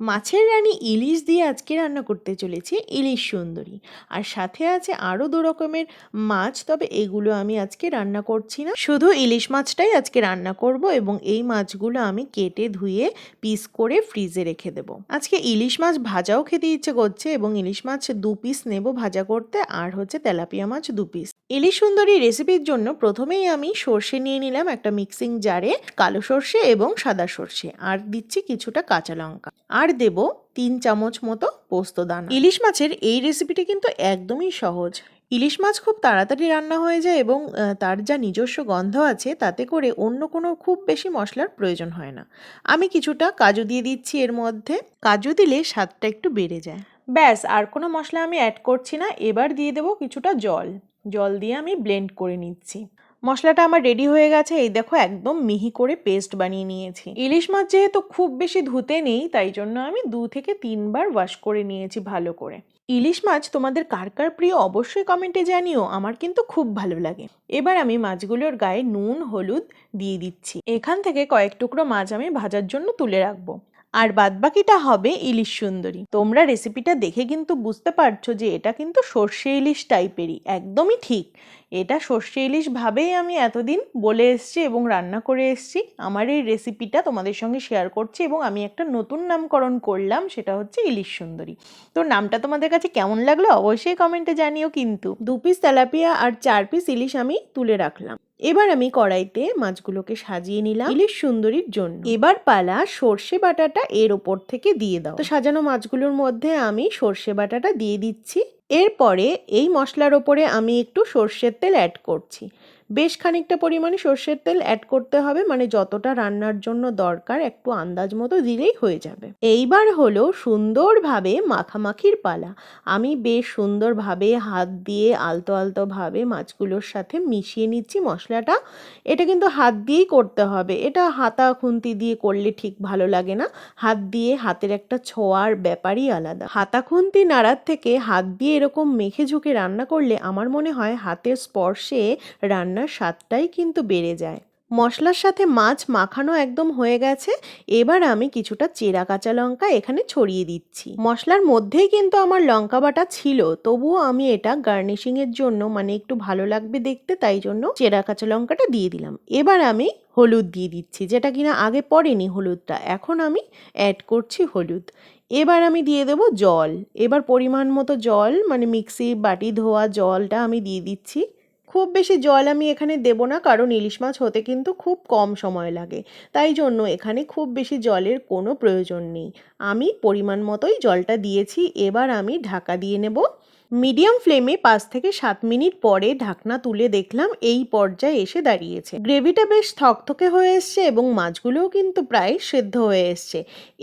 মাছের রানী ইলিশ দিয়ে আজকে রান্না করতে চলেছি ইলিশ সুন্দরী। আর সাথে আছে আরও দু রকমের মাছ, তবে এগুলো আমি আজকে রান্না করছি না। শুধু ইলিশ মাছটাই আজকে রান্না করব এবং এই মাছগুলো আমি কেটে ধুয়ে পিস করে ফ্রিজে রেখে দেবো। আজকে ইলিশ মাছ ভাজাও খেতে ইচ্ছে করছে এবং ইলিশ মাছ দু পিস নেব ভাজা করতে, আর হচ্ছে তেলাপিয়া মাছ দু পিস। ইলিশ সুন্দরী রেসিপির জন্য প্রথমেই আমি সর্ষে নিয়ে নিলাম একটা মিক্সিং জারে কালো সর্ষে এবং সাদা সর্ষে, আর দিচ্ছি কিছুটা কাঁচা লঙ্কা। আর দেব তিন চামচ মতো পোস্ত দানা। ইলিশ মাছের এই রেসিপিটি কিন্তু একদমই সহজ। ইলিশ মাছ খুব তাড়াতাড়ি রান্না হয়ে যায় এবং তার যা নিজস্ব গন্ধ আছে, তাতে করে অন্য কোনো খুব বেশি মশলার প্রয়োজন হয় না। আমি কিছুটা কাজু দিয়ে দিচ্ছি এর মধ্যে। কাজু দিলে স্বাদটা একটু বেড়ে যায়। ব্যাস, আর কোনো মশলা আমি অ্যাড করছি না। এবার দিয়ে দেবো কিছুটা জল। জল দিয়ে আমি ব্লেন্ড করে নিচ্ছি। মশলাটা আমার রেডি হয়ে গেছে, এই দেখো একদম মিহি করে পেস্ট বানিয়ে নিয়েছি। ইলিশ মাছ যেহেতু খুব বেশি ধুতে নেই, তাই জন্য আমি দু থেকে তিনবার ওয়াশ করে নিয়েছি ভালো করে। ইলিশ মাছ তোমাদের কার কার প্রিয় অবশ্যই কমেন্টে জানিও, আমার কিন্তু খুব ভালো লাগে। এবার আমি মাছগুলোর গায়ে নুন, হলুদ দিয়ে দিচ্ছি। এখান থেকে কয়েক টুকরো মাছ আমি ভাজার জন্য তুলে রাখব। আর বাদবাকিটা হবে ইলিশ সুন্দরী। তোমরা রেসিপিটা দেখে কিন্তু বুঝতে পারছ যে এটা কিন্তু সর্ষে ইলিশ টাইপেরই, একদমই ঠিক। এটা সর্ষে ইলিশ ভাবেই আমি এতদিন বলে এসছি এবং রান্না করে এসছি। আমার এই রেসিপিটা তোমাদের সঙ্গে শেয়ার করছি এবং আমি একটা নতুন নামকরণ করলাম, সেটা হচ্ছে ইলিশ সুন্দরী। তো নামটা তোমাদের কাছে কেমন লাগল অবশ্যই কমেন্টে জানিও কিন্তু। দু পিস তেলাপিয়া আর চার পিস ইলিশ আমি তুলে রাখলাম। এবার আমি কড়াইতে মাছগুলোকে সাজিয়ে নিলাম। ইলিশ সুন্দরীর জন্য। এবার পালা সর্ষে বাটাটা এর ওপর থেকে দিয়ে দাও। তো সাজানো মাছগুলোর মধ্যে আমি সর্ষে বাটাটা দিয়ে দিচ্ছি। এরপরে এই মশলার ওপরে আমি একটু সর্ষের তেল অ্যাড করছি। বেশ খানিকটা পরিমাণে সর্ষের তেল অ্যাড করতে হবে মানে যতটা রান্নার জন্য দরকার একটু আন্দাজ মতো দিলেই হয়ে যাবে। এইবার হলো সুন্দরভাবে মাখামাখির পালা। আমি বেশ সুন্দরভাবে হাত দিয়ে আলতো আলতোভাবে মাছগুলোর সাথে মিশিয়ে নিচ্ছি মশলাটা। এটা কিন্তু হাত দিয়েই করতে হবে। এটা হাতা খুন্তি দিয়ে করলে ঠিক ভালো লাগে না। হাত দিয়ে হাতের একটা ছোঁয়ার ব্যাপারই আলাদা। হাতা খুন্তি নাড়ার থেকে হাত দিয়ে এরকম মেখে ঝুঁকে রান্না করলে আমার মনে হয় হাতের স্পর্শে রান্নার স্বাদটাই কিন্তু বেড়ে যায়। মশলার সাথে মাছ মাখানো একদম হয়ে গেছে। এবার আমি কিছুটা চেরা কাঁচা লঙ্কা এখানে ছড়িয়ে দিচ্ছি। মশলার মধ্যেই কিন্তু আমার লঙ্কা বাটা ছিল, তবুও আমি এটা গার্নিশিংয়ের জন্য মানে একটু ভালো লাগবে দেখতে, তাই জন্য চেরা কাঁচা লঙ্কাটা দিয়ে দিলাম। এবার আমি হলুদ দিয়ে দিচ্ছি, যেটা কিনা আগে পড়েনি হলুদটা, এখন আমি অ্যাড করছি হলুদ। এবার আমি দিয়ে দেব জল। এবার পরিমাণ মতো জল মানে মিক্সি বাটি ধোয়া জলটা আমি দিয়ে দিচ্ছি। খুব বেশি জল আমি এখানে দেব না, কারণ ইলিশ মাছ হতে কিন্তু খুব কম সময় লাগে। তাই জন্য এখানে খুব বেশি জলের কোনো প্রয়োজন নেই। আমি পরিমাণ মতোই জলটা দিয়েছি, এবার আমি ঢাকা দিয়ে নেব। মিডিয়াম ফ্লেমে পাঁচ থেকে সাত মিনিট পরে ঢাকনা তুলে দেখলাম এই পর্যায়ে এসে দাঁড়িয়েছে। গ্রেভিটা বেশ থকথকে হয়ে এসছে এবং মাছগুলোও কিন্তু প্রায় সেদ্ধ হয়ে এসছে।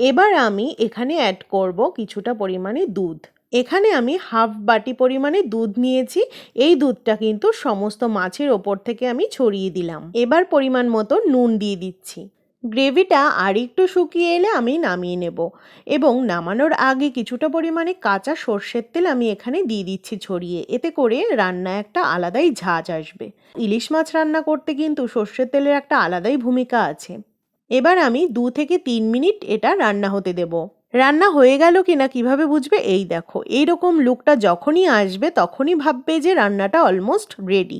এবার আমি এখানে অ্যাড করব কিছুটা পরিমাণে দুধ। এখানে আমি হাফ বাটি পরিমাণে দুধ নিয়েছি। এই দুধটা কিন্তু সমস্ত মাছের ওপর থেকে আমি ছড়িয়ে দিলাম। এবার পরিমাণ মতো নুন দিয়ে দিচ্ছি। গ্রেভিটা আর একটু শুকিয়ে এলে আমি নামিয়ে নেব এবং নামানোর আগে কিছুটা পরিমাণে কাঁচা সর্ষের তেল আমি এখানে দিয়ে দিচ্ছি ছড়িয়ে। এতে করে রান্না একটা আলাদাই ঝাঁজ আসবে। ইলিশ মাছ রান্না করতে কিন্তু সর্ষের তেলের একটা আলাদাই ভূমিকা আছে। এবার আমি দু থেকে তিন মিনিট এটা রান্না হতে দেব। রান্না হয়ে গেল কিনা কীভাবে বুঝবে? এই দেখো এই রকম লুকটা যখনই আসবে তখনই ভাববে যে রান্নাটা অলমোস্ট রেডি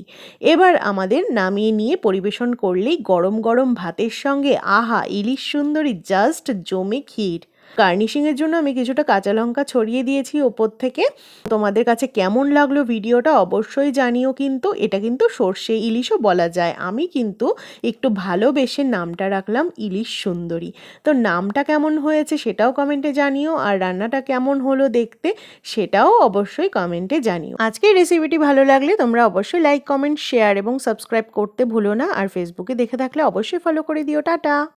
এবার আমাদের নামিয়ে নিয়ে পরিবেশন করলেই গরম গরম ভাতের সঙ্গে আহা, ইলিশ সুন্দরী জাস্ট জমে ক্ষীর। গার্নিশিংয়ের জন্য আমি কিছুটা কাঁচা লঙ্কা ছড়িয়ে দিয়েছি ওপর থেকে। তোমাদের কাছে কেমন লাগল ভিডিওটা অবশ্যই জানিও কিন্তু। এটা কিন্তু সর্ষে ইলিশও বলা যায়। আমি কিন্তু একটু ভালোবেসে নামটা রাখলাম ইলিশ সুন্দরী। তো নামটা কেমন হয়েছে সেটাও কমেন্টে জানিও। আর রান্নাটা কেমন হলো দেখতে সেটাও অবশ্যই কমেন্টে জানিও। আজকের রেসিপিটি ভালো লাগলে তোমরা অবশ্যই লাইক কমেন্ট শেয়ার এবং সাবস্ক্রাইব করতে ভুলো না। আর ফেসবুকে দেখে থাকলে অবশ্যই ফলো করে দিও। টাটা!